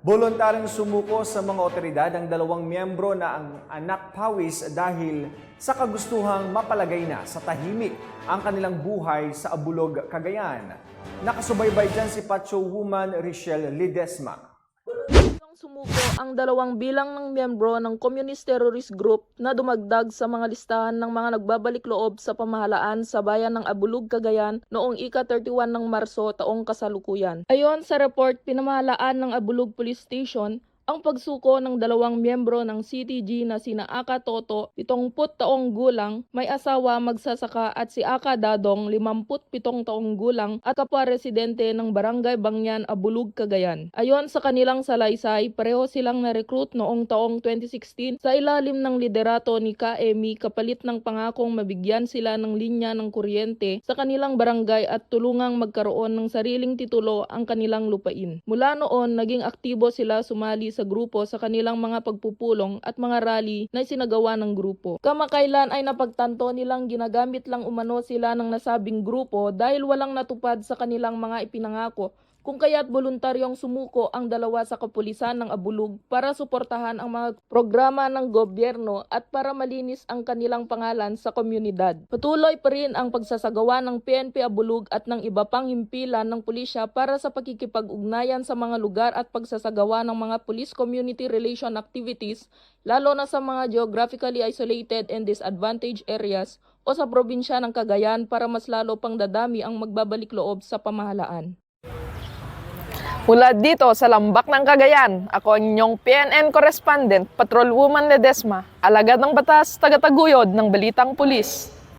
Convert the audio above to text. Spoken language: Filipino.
Voluntaryong sumuko sa mga otoridad ang dalawang miyembro na ang anak pawis dahil sa kagustuhang mapalagay na sa tahimik ang kanilang buhay sa Abulog, Cagayan. Nakasubaybay dyan si Pacho woman Richelle Ledesma. Sumuko ang dalawang bilang ng miyembro ng Communist Terrorist Group na dumagdag sa mga listahan ng mga nagbabalik loob sa pamahalaan sa bayan ng Abulug, Cagayan noong ika-31 ng Marso taong kasalukuyan. Ayon sa report pinamahalaan ng Abulug Police Station, ang pagsuko ng dalawang miyembro ng CTG na sina Aka Toto, 70 taong gulang, may asawa magsasaka at si Aka Dadong, 57 taong gulang at kapwa residente ng Barangay Bangyan, Abulug, Cagayan. Ayon sa kanilang salaysay, pareho silang na-recruit noong taong 2016 sa ilalim ng liderato ni KMI kapalit ng pangakong mabigyan sila ng linya ng kuryente sa kanilang barangay at tulungang magkaroon ng sariling titulo ang kanilang lupain. Mula noon, naging aktibo sila sumali sa grupo sa kanilang mga pagpupulong at mga rally na isinagawa ng grupo. Kamakailan ay napagtanto nilang ginagamit lang umano sila ng nasabing grupo dahil walang natupad sa kanilang mga ipinangako kung kaya't voluntaryong sumuko ang dalawa sa kapulisan ng Abulug para suportahan ang mga programa ng gobyerno at para malinis ang kanilang pangalan sa komunidad. Patuloy pa rin ang pagsasagawa ng PNP Abulug at ng iba pang himpilan ng pulisya para sa pakikipag-ugnayan sa mga lugar at pagsasagawa ng mga police community relation activities lalo na sa mga geographically isolated and disadvantaged areas o sa probinsya ng Cagayan para mas lalo pang dadami ang magbabalik loob sa pamahalaan. Mula dito sa Lambak ng Cagayan, ako ang inyong PNN correspondent, Patrol Woman Ledesma, alagad ng batas, tagataguyod ng Balitang Pulis.